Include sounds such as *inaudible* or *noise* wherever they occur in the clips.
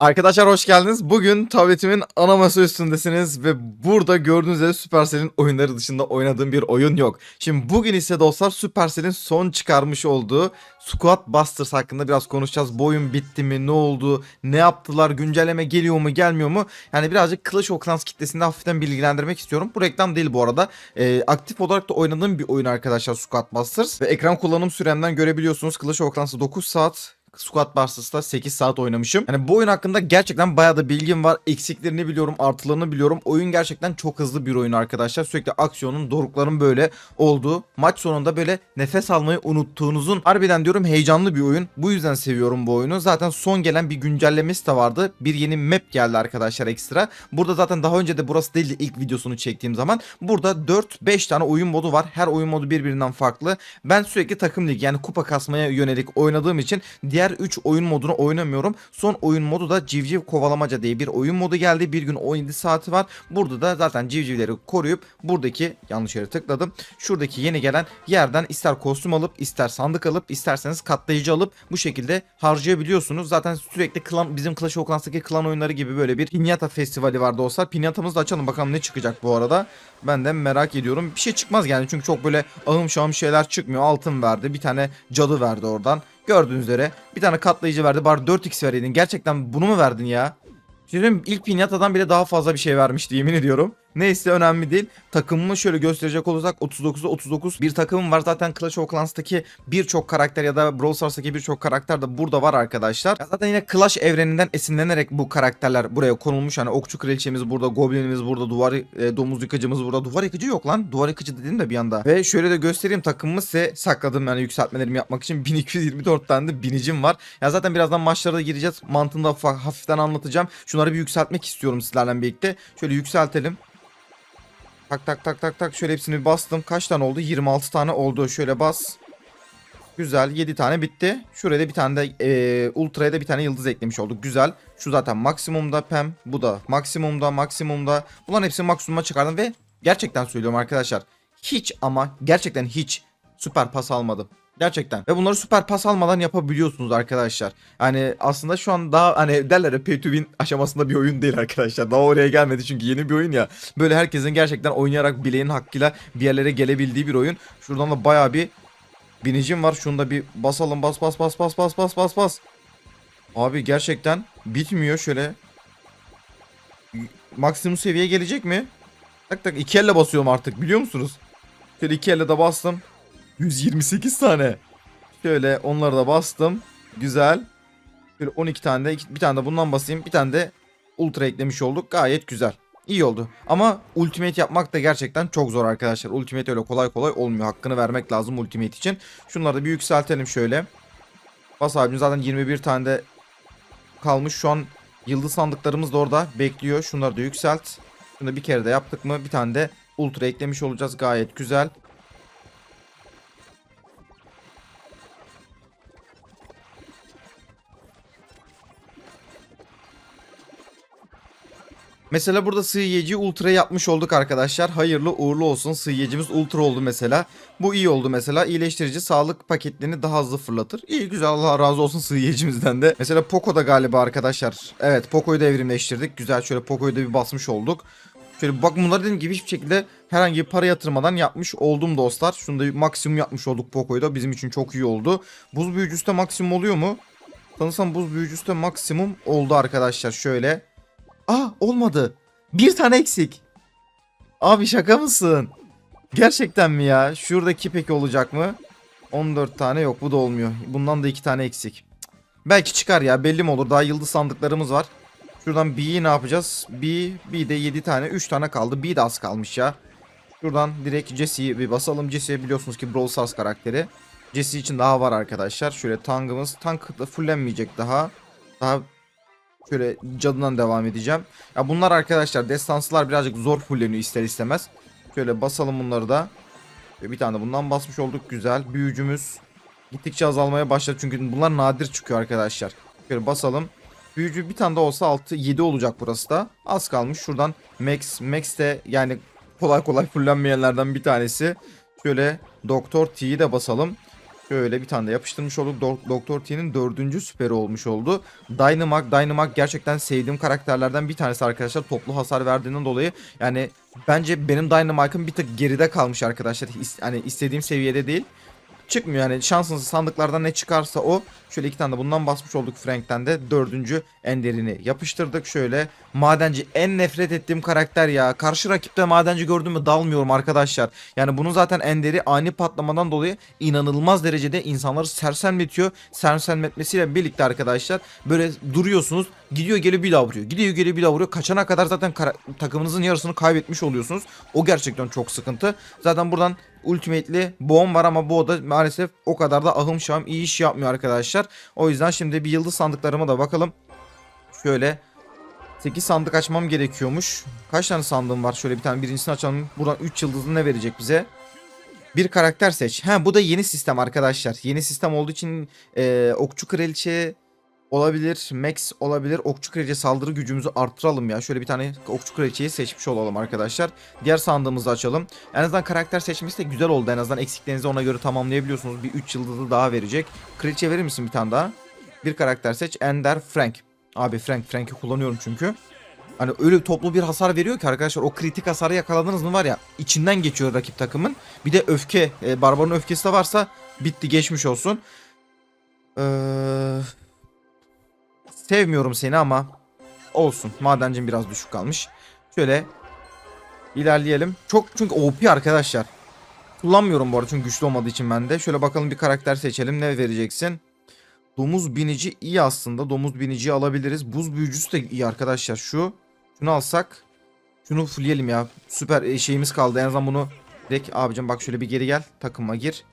Arkadaşlar hoş geldiniz. Bugün tabletimin ana masa üstündesiniz ve burada gördüğünüz üzere Supercell'in oyunları dışında oynadığım bir oyun yok. Şimdi bugün ise dostlar Supercell'in son çıkarmış olduğu Squad Busters hakkında biraz konuşacağız. Bu oyun bitti mi? Ne oldu? Ne yaptılar? Güncelleme geliyor mu? Gelmiyor mu? Yani birazcık Clash of Clans kitlesini hafiften bilgilendirmek istiyorum. Bu reklam değil bu arada. Ee, aktif olarak da oynadığım bir oyun arkadaşlar Squad Busters. Ve ekran kullanım süremden görebiliyorsunuz. Clash of Clans'ta 9 saat Squad Busters'ta 8 saat oynamışım. Yani bu oyun hakkında gerçekten bayağı da bilgim var. Eksiklerini biliyorum, artılarını biliyorum. Oyun gerçekten çok hızlı bir oyun arkadaşlar. Sürekli aksiyonun, dorukların böyle olduğu, maç sonunda böyle nefes almayı unuttuğunuzun harbiden diyorum heyecanlı bir oyun. Bu yüzden seviyorum bu oyunu. Zaten son gelen bir güncellemesi de vardı. Bir yeni map geldi arkadaşlar ekstra. Burada zaten daha önce de burası değil de ilk videosunu çektiğim zaman burada 4-5 tane oyun modu var. Her oyun modu birbirinden farklı. Ben sürekli takım lig yani kupa kasmaya yönelik oynadığım için diğer 3 oyun modunu oynamıyorum. Son oyun modu da civciv kovalamaca diye bir oyun modu geldi. Bir gün 17 saati var. Burada da zaten civcivleri koruyup buradaki yanlış yere tıkladım. Şuradaki yeni gelen yerden ister kostüm alıp ister sandık alıp isterseniz katlayıcı alıp bu şekilde harcayabiliyorsunuz. Zaten sürekli klan bizim Clash of Clans'taki klan oyunları gibi böyle bir piñata festivali var dostlar. Piñatamızı da açalım bakalım ne çıkacak bu arada. Ben de merak ediyorum. Bir şey çıkmaz yani çünkü çok böyle ahım şahım şeyler çıkmıyor. Altın verdi. Bir tane cadı verdi oradan. Gördüğünüz üzere bir tane katlayıcı verdi. Bari 4x vereydin. Gerçekten bunu mu verdin ya? Şimdi ilk pinyatadan bile daha fazla bir şey vermişti yemin ediyorum. Neyse önemli değil. Takımımı şöyle gösterecek olursak 39'da 39 bir takımım var. Zaten Clash of Clans'taki birçok karakter ya da Brawl Stars'taki birçok karakter de burada var arkadaşlar. Ya zaten yine Clash evreninden esinlenerek bu karakterler buraya konulmuş. Yani okçu kraliçemiz burada, goblinimiz burada, duvar e, domuz yıkıcımız burada. Duvar yıkıcı yok lan. Duvar yıkıcı dedim de bir anda. Ve şöyle de göstereyim takımımı size sakladım yani yükseltmelerimi yapmak için *laughs* 1224 tane de binicim var. Ya zaten birazdan maçlara da gireceğiz. Mantığını da hafiften anlatacağım. Şunları bir yükseltmek istiyorum sizlerle birlikte. Şöyle yükseltelim. Tak tak tak tak tak şöyle hepsini bastım. Kaç tane oldu? 26 tane oldu. Şöyle bas. Güzel 7 tane bitti. Şuraya da bir tane de e, ultraya da bir tane yıldız eklemiş olduk. Güzel. Şu zaten maksimumda pem. Bu da maksimumda maksimumda. Bunların hepsini maksimuma çıkardım ve gerçekten söylüyorum arkadaşlar. Hiç ama gerçekten hiç süper pas almadım. Gerçekten. Ve bunları süper pas almadan yapabiliyorsunuz arkadaşlar. Yani aslında şu an daha hani derler ya pay to win aşamasında bir oyun değil arkadaşlar. Daha oraya gelmedi çünkü yeni bir oyun ya. Böyle herkesin gerçekten oynayarak bileğinin hakkıyla bir yerlere gelebildiği bir oyun. Şuradan da bayağı bir binicim var. Şunu da bir basalım. Bas bas bas bas bas bas bas bas. Abi gerçekten bitmiyor şöyle. Maksimum seviye gelecek mi? Tak tak iki elle basıyorum artık biliyor musunuz? Şöyle iki elle de bastım. 128 tane. Şöyle onları da bastım. Güzel. Şöyle 12 tane de bir tane de bundan basayım. Bir tane de ultra eklemiş olduk. Gayet güzel. İyi oldu. Ama ultimate yapmak da gerçekten çok zor arkadaşlar. Ultimate öyle kolay kolay olmuyor. Hakkını vermek lazım ultimate için. Şunları da bir yükseltelim şöyle. Bas abim zaten 21 tane de kalmış. Şu an yıldız sandıklarımız da orada bekliyor. Şunları da yükselt. Bunu bir kere de yaptık mı bir tane de ultra eklemiş olacağız. Gayet güzel. Mesela burada sığıyeci ultra yapmış olduk arkadaşlar. Hayırlı uğurlu olsun. Sığıyecimiz ultra oldu mesela. Bu iyi oldu mesela. İyileştirici sağlık paketlerini daha hızlı fırlatır. İyi güzel Allah razı olsun sığıyecimizden de. Mesela Poco'da galiba arkadaşlar. Evet Poco'yu da evrimleştirdik. Güzel şöyle Poco'yu da bir basmış olduk. Şöyle bak bunları dediğim gibi hiçbir şekilde herhangi bir para yatırmadan yapmış oldum dostlar. Şunu da maksimum yapmış olduk Poco'yu da. Bizim için çok iyi oldu. Buz büyücüsü de maksimum oluyor mu? Sanırsam buz büyücüsü de maksimum oldu arkadaşlar. Şöyle. Aa olmadı. Bir tane eksik. Abi şaka mısın? Gerçekten mi ya? Şuradaki peki olacak mı? 14 tane yok bu da olmuyor. Bundan da 2 tane eksik. Belki çıkar ya belli mi olur? Daha yıldız sandıklarımız var. Şuradan B'yi ne yapacağız? B, B'de 7 tane 3 tane kaldı. B de az kalmış ya. Şuradan direkt Jesse'yi bir basalım. Jesse biliyorsunuz ki Brawl Stars karakteri. Jesse için daha var arkadaşlar. Şöyle tankımız. Tank da fullenmeyecek daha. Daha Şöyle cadından devam edeceğim. Ya bunlar arkadaşlar destansılar birazcık zor fulleniyor ister istemez. Şöyle basalım bunları da. Bir tane de bundan basmış olduk. Güzel. Büyücümüz gittikçe azalmaya başladı. Çünkü bunlar nadir çıkıyor arkadaşlar. Şöyle basalım. Büyücü bir tane de olsa 6 7 olacak burası da. Az kalmış. Şuradan Max Max de yani kolay kolay fullenmeyenlerden bir tanesi. Şöyle Doktor T'yi de basalım. Şöyle bir tane de yapıştırmış olduk. Dok- Doktor T'nin dördüncü süperi olmuş oldu. Dynamag, Dynamag gerçekten sevdiğim karakterlerden bir tanesi arkadaşlar. Toplu hasar verdiğinden dolayı yani bence benim Dynamag'ım bir tık geride kalmış arkadaşlar. İs- hani istediğim seviyede değil. Çıkmıyor yani şansınız sandıklardan ne çıkarsa o. Şöyle iki tane de bundan basmış olduk Frank'ten de. Dördüncü enderini yapıştırdık şöyle. Madenci en nefret ettiğim karakter ya. Karşı rakipte madenci gördüm mü dalmıyorum arkadaşlar. Yani bunun zaten enderi ani patlamadan dolayı inanılmaz derecede insanları sersemletiyor. Sersemletmesiyle birlikte arkadaşlar böyle duruyorsunuz. Gidiyor geliyor bir daha vuruyor. Gidiyor geliyor bir daha vuruyor. Kaçana kadar zaten takımınızın yarısını kaybetmiş oluyorsunuz. O gerçekten çok sıkıntı. Zaten buradan ultimately boğum var ama bu da maalesef o kadar da ahım şahım iyi iş yapmıyor arkadaşlar. O yüzden şimdi bir yıldız sandıklarıma da bakalım. Şöyle 8 sandık açmam gerekiyormuş. Kaç tane sandığım var? Şöyle bir tane birincisini açalım. Buradan 3 yıldızını ne verecek bize? Bir karakter seç. Ha bu da yeni sistem arkadaşlar. Yeni sistem olduğu için e, okçu kraliçe olabilir. Max olabilir. Okçu kraliçe saldırı gücümüzü arttıralım ya. Şöyle bir tane okçu kraliçeyi seçmiş olalım arkadaşlar. Diğer sandığımızı açalım. En azından karakter seçmesi de güzel oldu. En azından eksiklerinizi ona göre tamamlayabiliyorsunuz. Bir 3 yıldızı daha verecek. Kraliçe verir misin bir tane daha? Bir karakter seç. Ender Frank. Abi Frank. Frank'i kullanıyorum çünkü. Hani öyle toplu bir hasar veriyor ki arkadaşlar o kritik hasarı yakaladınız mı var ya içinden geçiyor rakip takımın. Bir de öfke, e, Barbar'ın öfkesi de varsa bitti geçmiş olsun. Ee, sevmiyorum seni ama olsun. Madencim biraz düşük kalmış. Şöyle ilerleyelim. Çok çünkü OP arkadaşlar. Kullanmıyorum bu arada çünkü güçlü olmadığı için ben de. Şöyle bakalım bir karakter seçelim. Ne vereceksin? Domuz binici iyi aslında. Domuz biniciyi alabiliriz. Buz büyücüsü de iyi arkadaşlar. Şu. Şunu alsak. Şunu fullleyelim ya. Süper e, şeyimiz kaldı. En azından bunu direkt abicim bak şöyle bir geri gel. Takıma gir.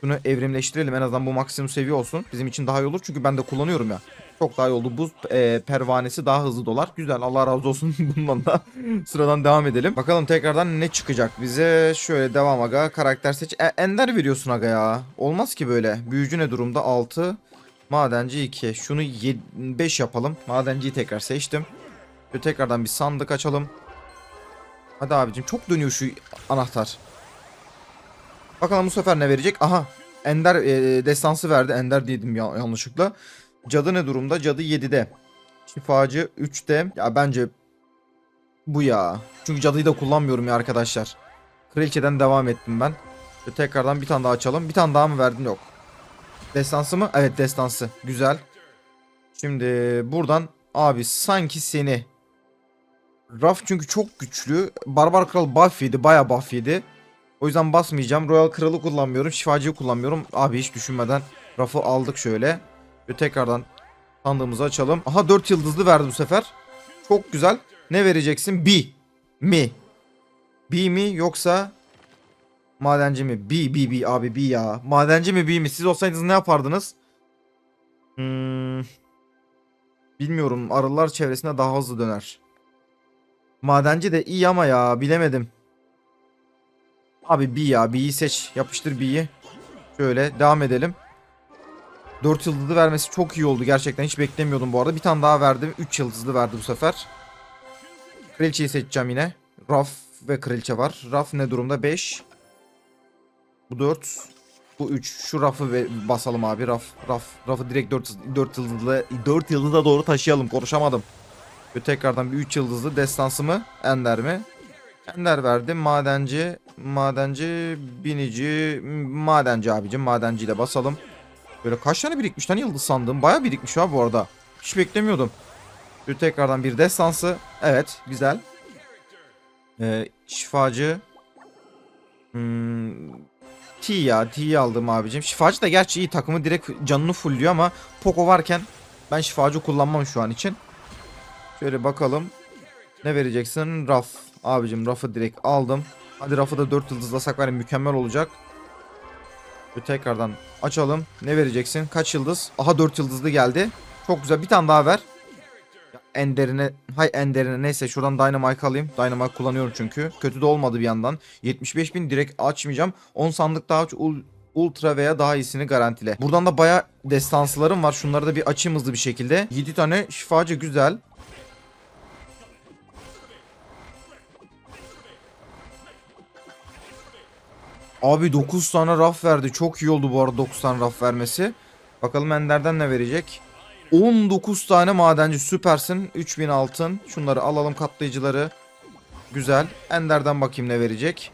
Şunu evrimleştirelim. En azından bu maksimum seviye olsun. Bizim için daha iyi olur. Çünkü ben de kullanıyorum ya. Çok daha iyi oldu. Buz e, pervanesi daha hızlı dolar. Güzel. Allah razı olsun *laughs* bundan da. Sıradan devam edelim. Bakalım tekrardan ne çıkacak bize. Şöyle devam aga. Karakter seç. E, ender veriyorsun aga ya. Olmaz ki böyle. Büyücü ne durumda? 6. Madenci 2. Şunu 5 yapalım. Madenciyi tekrar seçtim. Ve tekrardan bir sandık açalım. Hadi abicim çok dönüyor şu anahtar. Bakalım bu sefer ne verecek? Aha. Ender e, destansı verdi. Ender dedim ya, yanlışlıkla. Cadı ne durumda? Cadı 7'de. Şifacı 3'te. Ya bence bu ya. Çünkü cadıyı da kullanmıyorum ya arkadaşlar. Kraliçeden devam ettim ben. Ve tekrardan bir tane daha açalım. Bir tane daha mı verdin? Yok. Destansı mı? Evet destansı. Güzel. Şimdi buradan abi sanki seni Raf çünkü çok güçlü. Barbar Kral buff yedi. Baya buff yedi. O yüzden basmayacağım. Royal Kral'ı kullanmıyorum. Şifacıyı kullanmıyorum. Abi hiç düşünmeden Raf'ı aldık şöyle. Ve tekrardan sandığımızı açalım. Aha 4 yıldızlı verdi bu sefer. Çok güzel. Ne vereceksin? B. Mi. B mi yoksa Madenci mi? B, B, B abi B ya. Madenci mi B mi? Siz olsaydınız ne yapardınız? Hmm, bilmiyorum. Arılar çevresinde daha hızlı döner. Madenci de iyi ama ya bilemedim. Abi B ya. B'yi seç. Yapıştır B'yi. Şöyle devam edelim. 4 yıldızlı vermesi çok iyi oldu gerçekten. Hiç beklemiyordum bu arada. Bir tane daha verdim. 3 yıldızlı verdi bu sefer. Kraliçeyi seçeceğim yine. Raf ve kraliçe var. Raf ne durumda? 5. Bu 4. Bu 3. Şu rafı basalım abi. Raf, raf, rafı direkt 4, 4 yıldızlı 4 yıldıza doğru taşıyalım. Konuşamadım. Ve tekrardan bir 3 yıldızlı destansı mı? Ender mi? Ender verdim. Madenci, madenci, binici, madenci abicim. Madenciyle basalım. Böyle kaç tane birikmiş lan yıldız sandığım. Baya birikmiş ha bu arada. Hiç beklemiyordum. Bir tekrardan bir destansı. Evet güzel. Ee, şifacı. Hmm, T ya T'yi aldım abicim. Şifacı da gerçi iyi takımı direkt canını fullüyor ama Poco varken ben şifacı kullanmam şu an için. Şöyle bakalım. Ne vereceksin? Raf. Abicim rafı direkt aldım. Hadi rafı da 4 yıldızlasak var mükemmel olacak. Ve tekrardan açalım. Ne vereceksin? Kaç yıldız? Aha 4 yıldızlı geldi. Çok güzel. Bir tane daha ver. Enderine, hay enderine neyse şuradan Dynamite alayım. Dynamite kullanıyorum çünkü. Kötü de olmadı bir yandan. 75 bin direkt açmayacağım. 10 sandık daha aç. ul- Ultra veya daha iyisini garantile. Buradan da baya destansılarım var. Şunları da bir açayım hızlı bir şekilde. 7 tane şifacı güzel. Abi 9 tane raf verdi. Çok iyi oldu bu arada 9 tane raf vermesi. Bakalım Ender'den ne verecek? 19 tane madenci süpersin. 3000 altın. Şunları alalım katlayıcıları. Güzel. Ender'den bakayım ne verecek.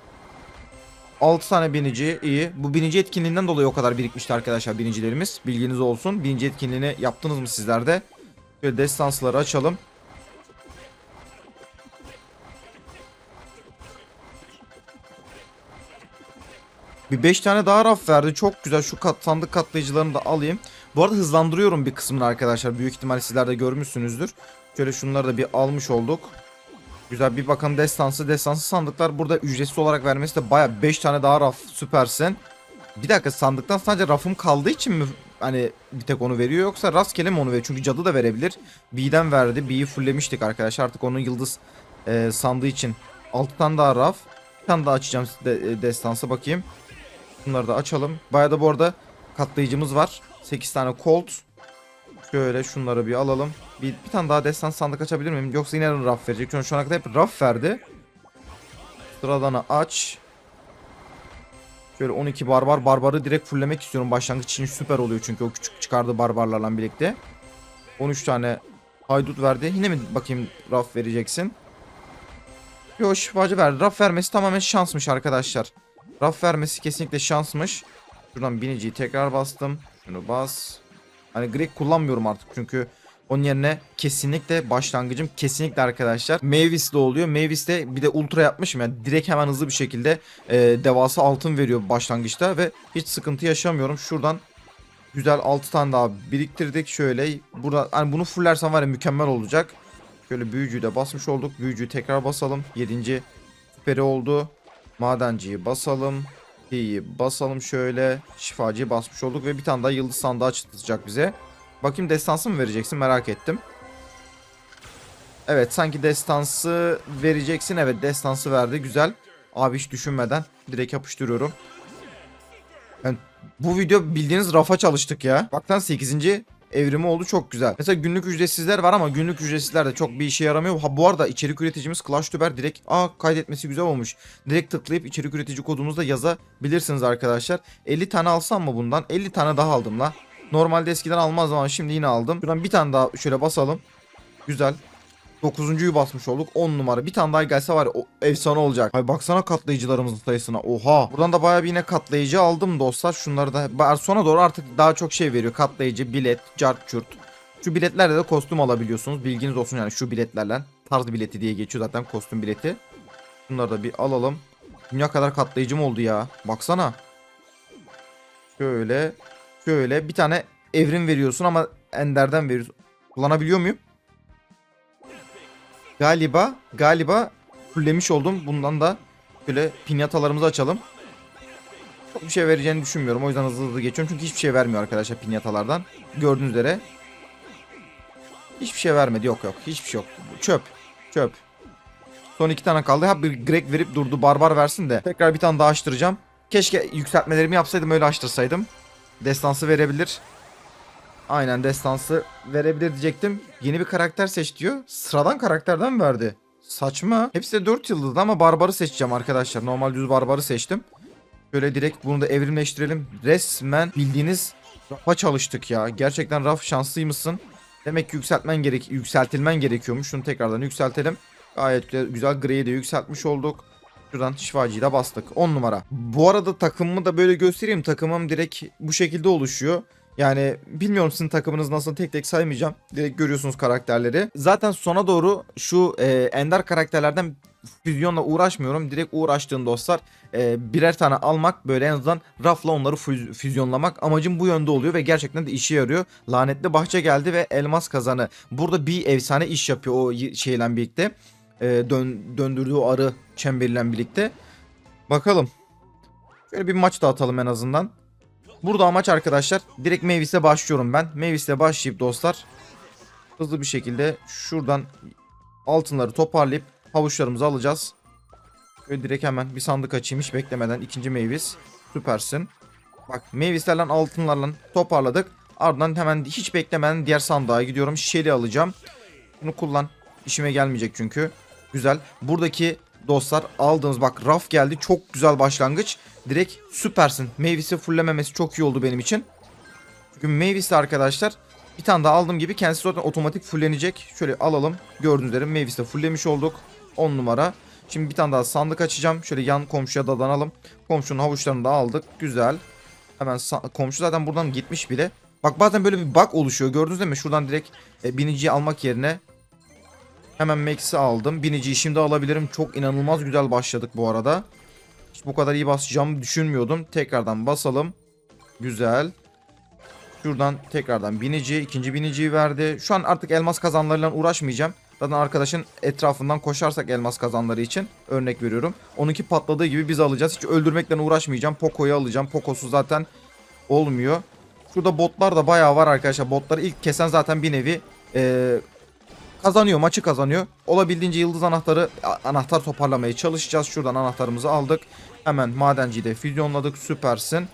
6 tane binici iyi. Bu binici etkinliğinden dolayı o kadar birikmişti arkadaşlar binicilerimiz. Bilginiz olsun. Binici etkinliğini yaptınız mı sizler de? Şöyle destansları açalım. Bir 5 tane daha raf verdi. Çok güzel. Şu kat, sandık katlayıcılarını da alayım. Bu arada hızlandırıyorum bir kısmını arkadaşlar. Büyük ihtimalle sizler de görmüşsünüzdür. Şöyle şunları da bir almış olduk. Güzel bir bakalım destansı. Destansı sandıklar burada ücretsiz olarak vermesi de baya 5 tane daha raf süpersin. Bir dakika sandıktan sadece rafım kaldığı için mi hani bir tek onu veriyor yoksa rastgele mi onu veriyor? Çünkü cadı da verebilir. B'den verdi. B'yi fulllemiştik arkadaşlar. Artık onun yıldız e, sandığı için 6 tane daha raf. Bir tane daha açacağım de, e, destansı bakayım. Bunları da açalım. Baya da bu arada katlayıcımız var. 8 tane Colt. Şöyle şunları bir alalım. Bir, bir tane daha destan sandık açabilir miyim? Yoksa yine raf verecek. Çünkü şu ana kadar hep raf verdi. Sıradanı aç. Şöyle 12 barbar. Barbarı direkt fulllemek istiyorum. Başlangıç için süper oluyor çünkü o küçük çıkardığı barbarlarla birlikte. 13 tane haydut verdi. Yine mi bakayım raf vereceksin? Yo şifacı verdi. Raf vermesi tamamen şansmış arkadaşlar. Raf vermesi kesinlikle şansmış. Şuradan biniciyi tekrar bastım. Şunu bas. Hani Greg kullanmıyorum artık çünkü onun yerine kesinlikle başlangıcım kesinlikle arkadaşlar Mavis'le oluyor. Mavis'te bir de ultra yapmışım yani direkt hemen hızlı bir şekilde e, devasa altın veriyor başlangıçta ve hiç sıkıntı yaşamıyorum. Şuradan güzel 6 tane daha biriktirdik şöyle. Burada hani bunu fullersen var ya mükemmel olacak. Şöyle büyücüyü de basmış olduk. Büyücüyü tekrar basalım. 7. süperi oldu. Madenciyi basalım. İyi basalım şöyle. Şifacıyı basmış olduk ve bir tane daha yıldız sandığı açılacak bize. Bakayım destansı mı vereceksin merak ettim. Evet sanki destansı vereceksin. Evet destansı verdi güzel. Abi hiç düşünmeden direkt yapıştırıyorum. Yani bu video bildiğiniz rafa çalıştık ya. Baktan 8. evrimi oldu çok güzel. Mesela günlük ücretsizler var ama günlük ücretsizler de çok bir işe yaramıyor. Ha bu arada içerik üreticimiz ClashTuber direkt aa kaydetmesi güzel olmuş. Direkt tıklayıp içerik üretici kodunuzu da yazabilirsiniz arkadaşlar. 50 tane alsam mı bundan? 50 tane daha aldım la. Normalde eskiden almazdım ama şimdi yine aldım. Şuradan bir tane daha şöyle basalım. Güzel. Dokuzuncuyu basmış olduk. 10 numara. Bir tane daha gelse var o efsane olacak. Ay baksana katlayıcılarımızın sayısına. Oha. Buradan da bayağı bir yine katlayıcı aldım dostlar. Şunları da sona doğru artık daha çok şey veriyor. Katlayıcı, bilet, cart çurt. Şu biletlerle de kostüm alabiliyorsunuz. Bilginiz olsun yani şu biletlerle. Tarz bileti diye geçiyor zaten kostüm bileti. Bunları da bir alalım. Dünya kadar katlayıcım oldu ya. Baksana. Şöyle. Şöyle bir tane evrim veriyorsun ama Ender'den veriyorsun. Kullanabiliyor muyum? Galiba galiba fullemiş oldum. Bundan da böyle pinyatalarımızı açalım. Çok bir şey vereceğini düşünmüyorum. O yüzden hızlı hızlı geçiyorum. Çünkü hiçbir şey vermiyor arkadaşlar pinyatalardan. Gördüğünüz üzere. Hiçbir şey vermedi. Yok yok. Hiçbir şey yok. Çöp. Çöp. Son iki tane kaldı. Ha bir Greg verip durdu. Barbar versin de. Tekrar bir tane daha açtıracağım. Keşke yükseltmelerimi yapsaydım öyle açtırsaydım. Destansı verebilir. Aynen destansı verebilir diyecektim. Yeni bir karakter seç diyor. Sıradan karakterden verdi. Saçma. Hepsi de 4 yıldızlı ama barbarı seçeceğim arkadaşlar. Normal düz barbarı seçtim. Böyle direkt bunu da evrimleştirelim. Resmen bildiğiniz rafa çalıştık ya. Gerçekten raf şanslıymışsın. Demek ki yükseltmen gerek yükseltilmen gerekiyormuş. Şunu tekrardan yükseltelim. Gayet güzel Grey'i de yükseltmiş olduk. Şuradan şifacıyı da bastık. 10 numara. Bu arada takımımı da böyle göstereyim. Takımım direkt bu şekilde oluşuyor. Yani bilmiyorum sizin takımınız nasıl tek tek saymayacağım. Direkt görüyorsunuz karakterleri. Zaten sona doğru şu e, ender karakterlerden füzyonla uğraşmıyorum. Direkt uğraştığım dostlar e, birer tane almak böyle en azından rafla onları füz- füzyonlamak. Amacım bu yönde oluyor ve gerçekten de işe yarıyor. Lanetli bahçe geldi ve elmas kazanı. Burada bir efsane iş yapıyor o şeyle birlikte. E, dön, döndürdüğü arı çemberiyle birlikte. Bakalım. Şöyle bir maç da atalım en azından. Burada amaç arkadaşlar direkt Mavis'e başlıyorum ben. Mavis'e başlayıp dostlar hızlı bir şekilde şuradan altınları toparlayıp havuçlarımızı alacağız. Böyle direkt hemen bir sandık açayım hiç beklemeden ikinci Mavis. Süpersin. Bak Mavis'lerle altınlarla toparladık. Ardından hemen hiç beklemeden diğer sandığa gidiyorum. Shelly alacağım. Bunu kullan. İşime gelmeyecek çünkü. Güzel. Buradaki dostlar aldığımız bak raf geldi. Çok güzel başlangıç. Direkt süpersin. Mavis'i fullememesi çok iyi oldu benim için. Çünkü Mavis'te arkadaşlar bir tane daha aldığım gibi kendisi zaten otomatik fullenecek. Şöyle alalım. Gördüğünüz üzere Mavis'te fulllemiş olduk. 10 numara. Şimdi bir tane daha sandık açacağım. Şöyle yan komşuya dadanalım. Komşunun havuçlarını da aldık. Güzel. Hemen komşu zaten buradan gitmiş bile. Bak bazen böyle bir bug oluşuyor. Gördünüz değil mi? Şuradan direkt e, biniciyi almak yerine hemen Max'i aldım. Biniciyi şimdi alabilirim. Çok inanılmaz güzel başladık bu arada. Hiç bu kadar iyi basacağımı düşünmüyordum. Tekrardan basalım. Güzel. Şuradan tekrardan binici, ikinci biniciyi verdi. Şu an artık elmas kazanlarıyla uğraşmayacağım. Zaten arkadaşın etrafından koşarsak elmas kazanları için örnek veriyorum. Onunki patladığı gibi biz alacağız. Hiç öldürmekle uğraşmayacağım. Poco'yu alacağım. Poco'su zaten olmuyor. Şurada botlar da bayağı var arkadaşlar. Botları ilk kesen zaten bir nevi eee, kazanıyor. Maçı kazanıyor. Olabildiğince yıldız anahtarı anahtar toparlamaya çalışacağız. Şuradan anahtarımızı aldık. Hemen madenciyi de füzyonladık. Süpersin.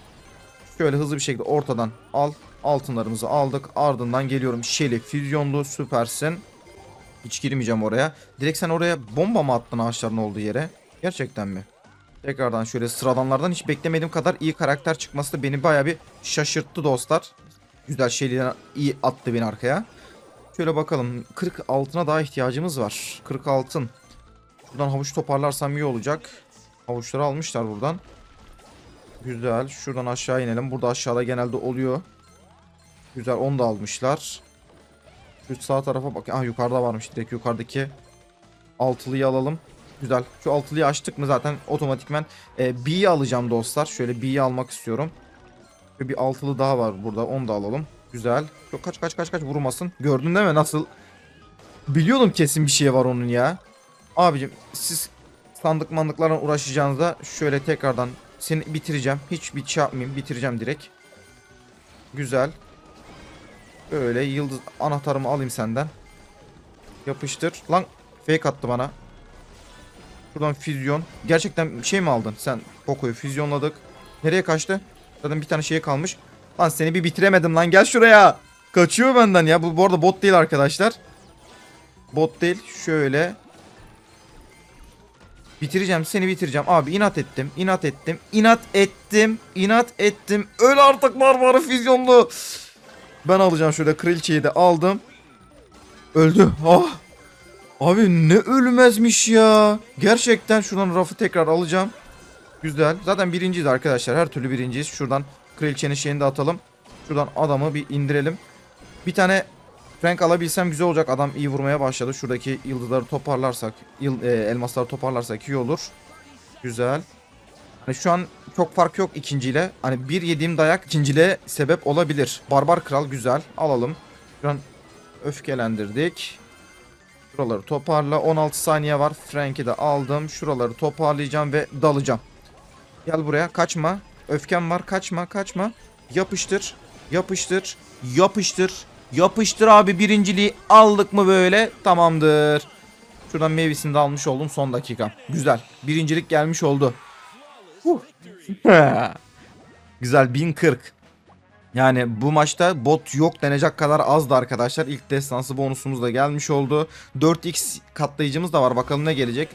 Şöyle hızlı bir şekilde ortadan al. Altınlarımızı aldık. Ardından geliyorum. Şeli füzyonlu süpersin. Hiç girmeyeceğim oraya. Direkt sen oraya bomba mı attın ağaçların olduğu yere? Gerçekten mi? Tekrardan şöyle sıradanlardan hiç beklemediğim kadar iyi karakter çıkması da beni baya bir şaşırttı dostlar. Güzel şeyler iyi attı beni arkaya. Şöyle bakalım. 40 altına daha ihtiyacımız var. 40 altın. Buradan havuç toparlarsam iyi olacak. Havuçları almışlar buradan. Güzel. Şuradan aşağı inelim. Burada aşağıda genelde oluyor. Güzel. Onu da almışlar. Şu sağ tarafa bak. Ah yukarıda varmış. Direkt yukarıdaki altılıyı alalım. Güzel. Şu altılıyı açtık mı zaten otomatikmen e, B'yi alacağım dostlar. Şöyle B'yi almak istiyorum. Ve bir altılı daha var burada. Onu da alalım. Güzel. Çok kaç kaç kaç kaç vurmasın. Gördün değil mi nasıl? Biliyordum kesin bir şey var onun ya. Abicim siz sandık mandıklarla uğraşacağınızda şöyle tekrardan seni bitireceğim. Hiç bir şey yapmayayım. Bitireceğim direkt. Güzel. Böyle yıldız anahtarımı alayım senden. Yapıştır. Lan fake attı bana. Şuradan füzyon. Gerçekten şey mi aldın? Sen Poco'yu füzyonladık. Nereye kaçtı? Zaten bir tane şeye kalmış. Lan seni bir bitiremedim lan gel şuraya. Kaçıyor benden ya. Bu, bu arada bot değil arkadaşlar. Bot değil. Şöyle. Bitireceğim seni bitireceğim. Abi inat ettim. inat ettim. inat ettim. inat ettim. Öl artık barbarı füzyonlu. Ben alacağım şöyle kraliçeyi de aldım. Öldü. Ah. Abi ne ölmezmiş ya. Gerçekten şuradan rafı tekrar alacağım. Güzel. Zaten birinciyiz arkadaşlar. Her türlü birinciyiz. Şuradan kraliçenin şeyini de atalım. Şuradan adamı bir indirelim. Bir tane Frank alabilsem güzel olacak. Adam iyi vurmaya başladı. Şuradaki yıldızları toparlarsak, yıl, e, elmasları toparlarsak iyi olur. Güzel. Hani şu an çok fark yok ikinciyle. Hani bir yediğim dayak ikinciliğe sebep olabilir. Barbar Kral güzel. Alalım. Şu an öfkelendirdik. Şuraları toparla. 16 saniye var. Frank'i de aldım. Şuraları toparlayacağım ve dalacağım. Gel buraya. Kaçma. Öfkem var. Kaçma. Kaçma. Yapıştır. Yapıştır. Yapıştır. Yapıştır abi birinciliği aldık mı böyle? Tamamdır. Şuradan meyvesini de almış oldum son dakika. Güzel. Birincilik gelmiş oldu. *laughs* Güzel 1040. Yani bu maçta bot yok denecek kadar azdı arkadaşlar. İlk destansı bonusumuz da gelmiş oldu. 4x katlayıcımız da var. Bakalım ne gelecek.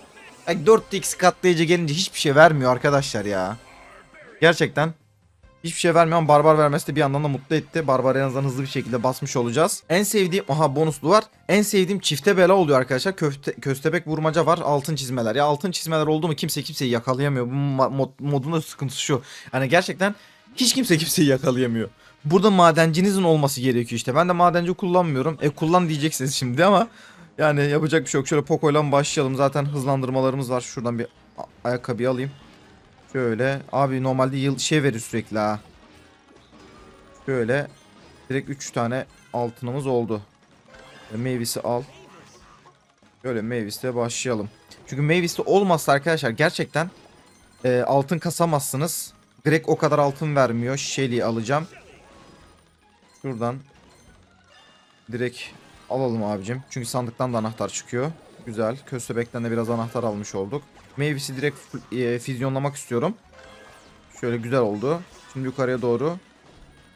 Yani 4x katlayıcı gelince hiçbir şey vermiyor arkadaşlar ya. Gerçekten hiçbir şey vermiyor ama barbar vermesi de bir yandan da mutlu etti. Barbar en azından hızlı bir şekilde basmış olacağız. En sevdiğim aha bonuslu var. En sevdiğim çifte bela oluyor arkadaşlar. Köfte, köstebek vurmaca var. Altın çizmeler. Ya altın çizmeler oldu mu kimse kimseyi yakalayamıyor. Bu mod, modun da sıkıntısı şu. Hani gerçekten hiç kimse kimseyi yakalayamıyor. Burada madencinizin olması gerekiyor işte. Ben de madenci kullanmıyorum. E kullan diyeceksiniz şimdi ama yani yapacak bir şey yok. Şöyle Poco'yla başlayalım. Zaten hızlandırmalarımız var. Şuradan bir ayakkabıyı alayım. Şöyle. Abi normalde yıl şey verir sürekli ha. Şöyle. Direkt 3 tane altınımız oldu. E, Meyvesi al. Şöyle Mavis'le başlayalım. Çünkü Mavis'te olmazsa arkadaşlar gerçekten e, altın kasamazsınız. Greg o kadar altın vermiyor. Shelly'i alacağım. Şuradan direkt alalım abicim. Çünkü sandıktan da anahtar çıkıyor. Güzel. Köstebekten de biraz anahtar almış olduk. Mavis'i direkt e, füzyonlamak istiyorum. Şöyle güzel oldu. Şimdi yukarıya doğru.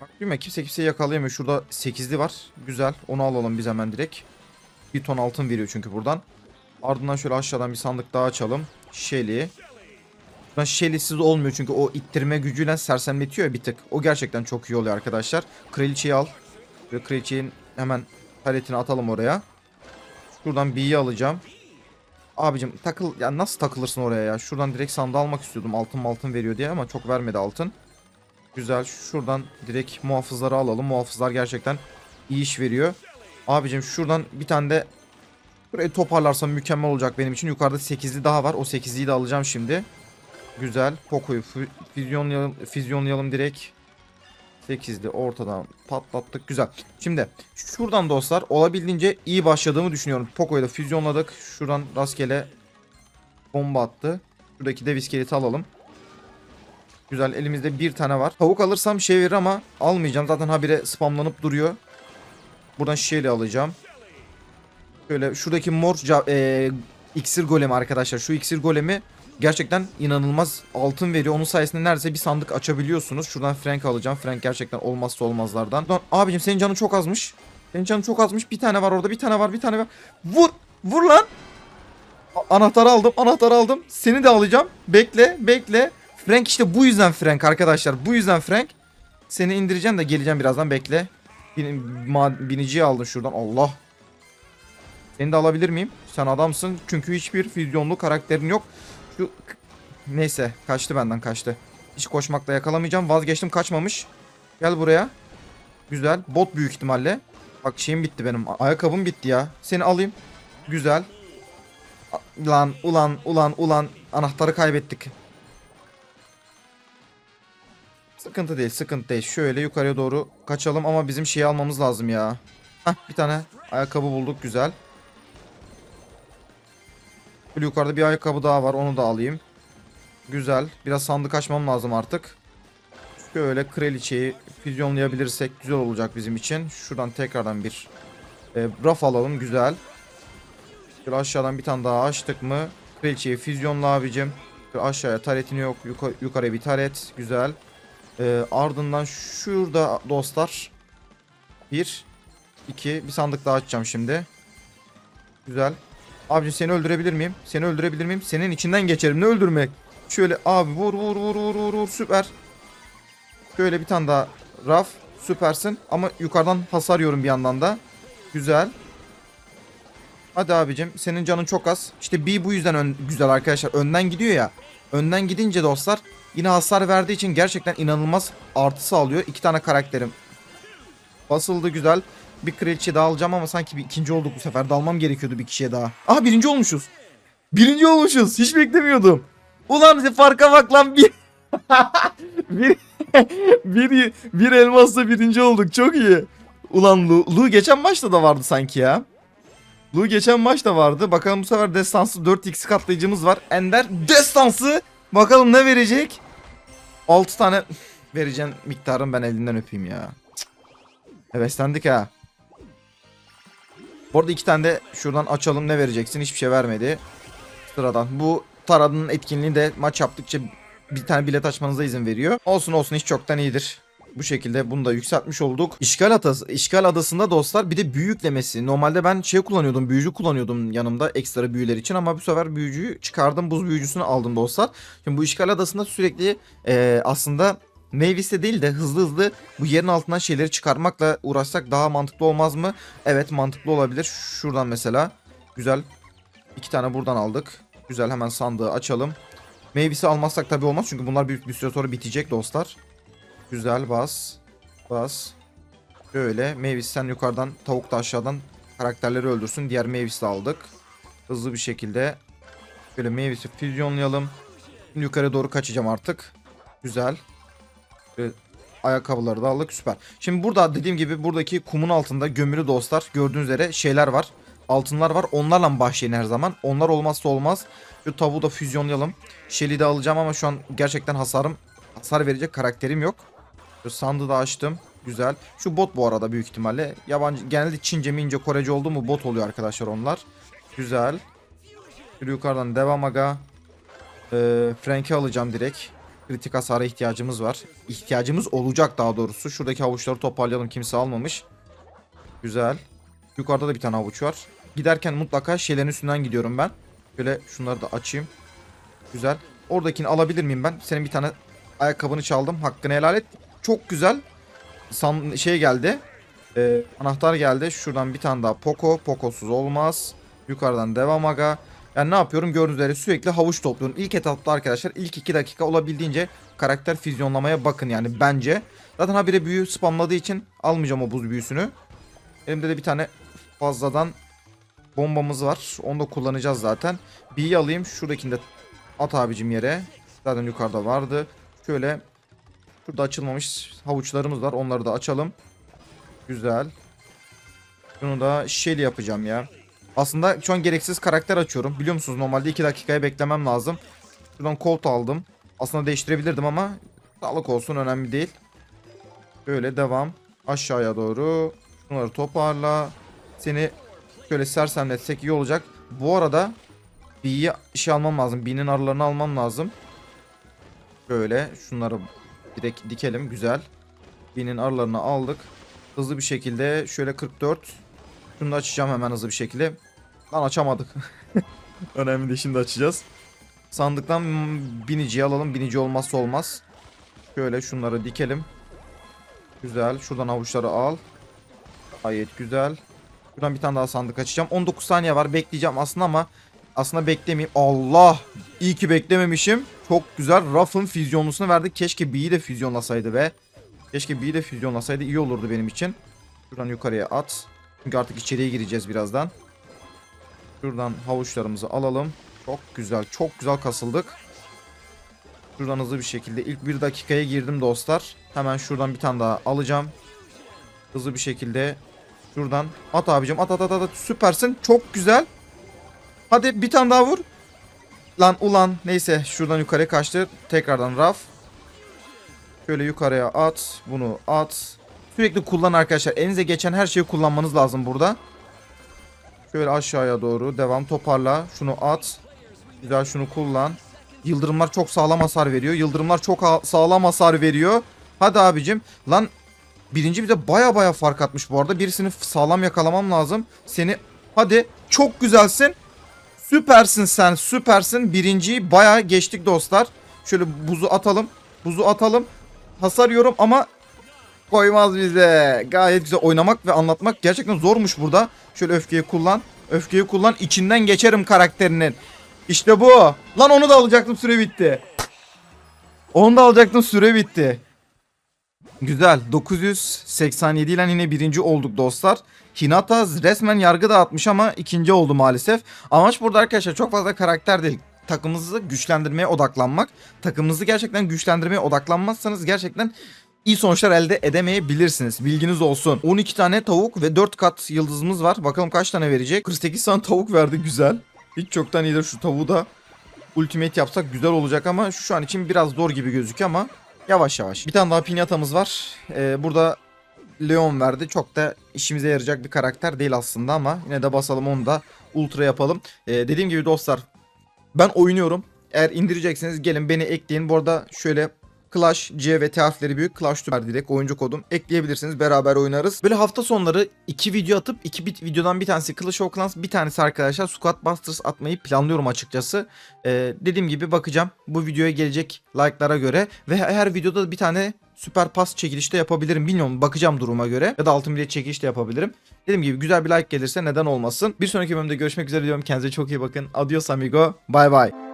Bak değil mi? Kimse kimseyi yakalayamıyor. Şurada 8'li var. Güzel. Onu alalım biz hemen direkt. Bir ton altın veriyor çünkü buradan. Ardından şöyle aşağıdan bir sandık daha açalım. Shelly. Buradan Shelly'siz olmuyor çünkü o ittirme gücüyle sersemletiyor ya bir tık. O gerçekten çok iyi oluyor arkadaşlar. Kraliçeyi al. Ve kraliçeyin hemen paletini atalım oraya. Şuradan B'yi alacağım. Abicim takıl ya nasıl takılırsın oraya ya? Şuradan direkt sandığı almak istiyordum. Altın altın veriyor diye ama çok vermedi altın. Güzel. Şuradan direkt muhafızları alalım. Muhafızlar gerçekten iyi iş veriyor. Abicim şuradan bir tane de burayı toparlarsam mükemmel olacak benim için. Yukarıda 8'li daha var. O 8'liyi de alacağım şimdi. Güzel. Poco'yu fü- füzyonlayalım, füzyonlayalım direkt. 8'li ortadan patlattık. Güzel. Şimdi şuradan dostlar olabildiğince iyi başladığımı düşünüyorum. Poco'yu da füzyonladık. Şuradan rastgele bomba attı. Şuradaki dev iskeleti alalım. Güzel elimizde bir tane var. Tavuk alırsam şey verir ama almayacağım. Zaten habire spamlanıp duruyor. Buradan şişeyle alacağım. Şöyle şuradaki mor e, iksir golemi arkadaşlar. Şu iksir golemi gerçekten inanılmaz altın veriyor. Onun sayesinde neredeyse bir sandık açabiliyorsunuz. Şuradan Frank alacağım. Frank gerçekten olmazsa olmazlardan. Lan abicim senin canın çok azmış. Senin canın çok azmış. Bir tane var orada. Bir tane var. Bir tane var. Vur. Vur lan. A- Anahtarı aldım. Anahtarı aldım. Seni de alacağım. Bekle. Bekle. Frank işte bu yüzden Frank arkadaşlar. Bu yüzden Frank. Seni indireceğim de geleceğim birazdan bekle. Biniciyi aldın şuradan. Allah. Seni de alabilir miyim? Sen adamsın. Çünkü hiçbir füzyonlu karakterin yok. Şu neyse kaçtı benden kaçtı. Hiç koşmakla yakalamayacağım. Vazgeçtim kaçmamış. Gel buraya. Güzel. Bot büyük ihtimalle. Bak şeyim bitti benim. Ayakkabım bitti ya. Seni alayım. Güzel. Lan ulan ulan ulan anahtarı kaybettik. Sıkıntı değil sıkıntı değil. Şöyle yukarıya doğru kaçalım ama bizim şeyi almamız lazım ya. Hah bir tane ayakkabı bulduk güzel. Böyle yukarıda bir ayakkabı daha var onu da alayım. Güzel. Biraz sandık açmam lazım artık. Şöyle kraliçeyi füzyonlayabilirsek güzel olacak bizim için. Şuradan tekrardan bir e, raf alalım güzel. Şöyle aşağıdan bir tane daha açtık mı? Kraliçeyi füzyonla abicim. Şöyle aşağıya taretini yok. Yukarı, yukarıya bir taret. Güzel. E, ardından şurada dostlar. Bir. iki. Bir sandık daha açacağım şimdi. Güzel. Abicim seni öldürebilir miyim? Seni öldürebilir miyim? Senin içinden geçerim. Ne öldürmek? Şöyle abi vur vur vur vur vur vur süper. Şöyle bir tane daha raf. Süpersin. Ama yukarıdan hasar yiyorum bir yandan da. Güzel. Hadi abicim senin canın çok az. İşte B bu yüzden ön- güzel arkadaşlar. Önden gidiyor ya. Önden gidince dostlar yine hasar verdiği için gerçekten inanılmaz artı sağlıyor. İki tane karakterim basıldı güzel. Bir kraliçe daha alacağım ama sanki bir ikinci olduk bu sefer. Dalmam gerekiyordu bir kişiye daha. Aha birinci olmuşuz. Birinci olmuşuz. Hiç beklemiyordum. Ulan farka bak lan bir. *laughs* bir, bir, bir elmasla birinci olduk. Çok iyi. Ulan Lu, Lu geçen maçta da vardı sanki ya. Lu geçen maçta vardı. Bakalım bu sefer destansı 4x katlayıcımız var. Ender destansı. Bakalım ne verecek? 6 tane vereceğin miktarın ben elinden öpeyim ya. Heveslendik ha. Bu arada iki tane de şuradan açalım ne vereceksin hiçbir şey vermedi. Sıradan. Bu Tarad'ın etkinliği de maç yaptıkça bir tane bilet açmanıza izin veriyor. Olsun olsun hiç çoktan iyidir. Bu şekilde bunu da yükseltmiş olduk. İşgal adası, işgal adasında dostlar bir de büyü yüklemesi. Normalde ben şey kullanıyordum, büyücü kullanıyordum yanımda ekstra büyüler için ama bu sefer büyücüyü çıkardım, buz büyücüsünü aldım dostlar. Şimdi bu işgal adasında sürekli eee, aslında Mavis'te değil de hızlı hızlı bu yerin altından şeyleri çıkarmakla uğraşsak daha mantıklı olmaz mı? Evet mantıklı olabilir. Şuradan mesela güzel iki tane buradan aldık. Güzel hemen sandığı açalım. Mavis'i almazsak tabii olmaz çünkü bunlar bir, bir süre sonra bitecek dostlar. Güzel bas. Bas. Böyle Mavis sen yukarıdan tavuk da aşağıdan karakterleri öldürsün. Diğer Mavis'i aldık. Hızlı bir şekilde. Böyle Mavis'i füzyonlayalım. Şimdi yukarı doğru kaçacağım artık. Güzel. Böyle ayakkabıları da aldık süper. Şimdi burada dediğim gibi buradaki kumun altında gömülü dostlar gördüğünüz üzere şeyler var. Altınlar var. Onlarla başlayın her zaman. Onlar olmazsa olmaz. Şu tavuğu da füzyonlayalım. Shelly'i de alacağım ama şu an gerçekten hasarım hasar verecek karakterim yok. Şu sandığı da açtım. Güzel. Şu bot bu arada büyük ihtimalle. Yabancı genelde Çince mince Korece oldu mu bot oluyor arkadaşlar onlar. Güzel. Şöyle yukarıdan devam aga. Ee, Frank'i alacağım direkt. Kritik hasara ihtiyacımız var. İhtiyacımız olacak daha doğrusu. Şuradaki havuçları toparlayalım. Kimse almamış. Güzel. Yukarıda da bir tane havuç var. giderken mutlaka şeylerin üstünden gidiyorum ben. Böyle şunları da açayım. Güzel. Oradakini alabilir miyim ben? Senin bir tane ayakkabını çaldım. Hakkını helal et. Çok güzel. San şey geldi. Ee, anahtar geldi. Şuradan bir tane daha Poco. Poco'suz olmaz. Yukarıdan devam aga. Yani ne yapıyorum gördüğünüz üzere sürekli havuç topluyorum. İlk etapta arkadaşlar ilk 2 dakika olabildiğince karakter füzyonlamaya bakın yani bence. Zaten habire büyü spamladığı için almayacağım o buz büyüsünü. Elimde de bir tane fazladan bombamız var. Onu da kullanacağız zaten. B'yi alayım. Şuradakini de at abicim yere. Zaten yukarıda vardı. Şöyle şurada açılmamış havuçlarımız var. Onları da açalım. Güzel. Şunu da Shelly yapacağım ya. Aslında şu an gereksiz karakter açıyorum. Biliyor musunuz normalde 2 dakikaya beklemem lazım. Şuradan Colt aldım. Aslında değiştirebilirdim ama sağlık olsun önemli değil. Böyle devam. Aşağıya doğru. Şunları toparla. Seni şöyle sersemletsek iyi olacak. Bu arada B'yi şey almam lazım. B'nin arılarını almam lazım. Böyle şunları direkt dikelim. Güzel. B'nin arılarını aldık. Hızlı bir şekilde şöyle 44. Şunu da açacağım hemen hızlı bir şekilde. Lan açamadık. *laughs* Önemli değil şimdi açacağız. Sandıktan biniciyi alalım. Binici olmazsa olmaz. Şöyle şunları dikelim. Güzel. Şuradan avuçları al. Gayet güzel. Buradan bir tane daha sandık açacağım. 19 saniye var. Bekleyeceğim aslında ama aslında beklemeyeyim. Allah! İyi ki beklememişim. Çok güzel. Ruff'ın füzyonlusunu verdik. Keşke B'yi de füzyonlasaydı be. Keşke B'yi de füzyonlasaydı iyi olurdu benim için. Şuradan yukarıya at. Çünkü artık içeriye gireceğiz birazdan. Şuradan havuçlarımızı alalım. Çok güzel. Çok güzel kasıldık. Şuradan hızlı bir şekilde ilk bir dakikaya girdim dostlar. Hemen şuradan bir tane daha alacağım. Hızlı bir şekilde şuradan at abicim at at at at süpersin çok güzel. Hadi bir tane daha vur. Lan ulan neyse şuradan yukarıya kaçtı. Tekrardan raf. Şöyle yukarıya at. Bunu at. Sürekli kullan arkadaşlar. Elinize geçen her şeyi kullanmanız lazım burada. Şöyle aşağıya doğru devam toparla. Şunu at. Güzel şunu kullan. Yıldırımlar çok sağlam hasar veriyor. Yıldırımlar çok sağlam hasar veriyor. Hadi abicim. Lan birinci bir de baya baya fark atmış bu arada. Birisini sağlam yakalamam lazım. Seni hadi çok güzelsin. Süpersin sen süpersin. Birinciyi baya geçtik dostlar. Şöyle buzu atalım. Buzu atalım. Hasar yiyorum ama koymaz bize. Gayet güzel oynamak ve anlatmak gerçekten zormuş burada. Şöyle öfkeyi kullan. Öfkeyi kullan. İçinden geçerim karakterinin. İşte bu. Lan onu da alacaktım süre bitti. Onu da alacaktım süre bitti. Güzel. 987 ile yine birinci olduk dostlar. Hinata resmen yargı dağıtmış ama ikinci oldu maalesef. Amaç burada arkadaşlar çok fazla karakter değil. Takımınızı güçlendirmeye odaklanmak. Takımınızı gerçekten güçlendirmeye odaklanmazsanız gerçekten iyi sonuçlar elde edemeyebilirsiniz. Bilginiz olsun. 12 tane tavuk ve 4 kat yıldızımız var. Bakalım kaç tane verecek. 48 tane tavuk verdi güzel. Hiç çoktan iyidir şu tavuğu da ultimate yapsak güzel olacak ama şu an için biraz zor gibi gözüküyor ama yavaş yavaş. Bir tane daha pinyatamız var. Ee, burada Leon verdi. Çok da işimize yarayacak bir karakter değil aslında ama yine de basalım onu da ultra yapalım. Ee, dediğim gibi dostlar ben oynuyorum. Eğer indirecekseniz gelin beni ekleyin. Bu arada şöyle Clash C ve T harfleri büyük. Clash Tüber direkt oyuncu kodum. Ekleyebilirsiniz. Beraber oynarız. Böyle hafta sonları iki video atıp iki bit videodan bir tanesi Clash of Clans bir tanesi arkadaşlar Squad Busters atmayı planlıyorum açıkçası. Ee, dediğim gibi bakacağım. Bu videoya gelecek like'lara göre ve her videoda bir tane süper pas çekilişi de yapabilirim. Bilmiyorum bakacağım duruma göre. Ya da altın bilet çekiliş de yapabilirim. Dediğim gibi güzel bir like gelirse neden olmasın. Bir sonraki bölümde görüşmek üzere diyorum. Kendinize çok iyi bakın. Adios amigo. Bye bye.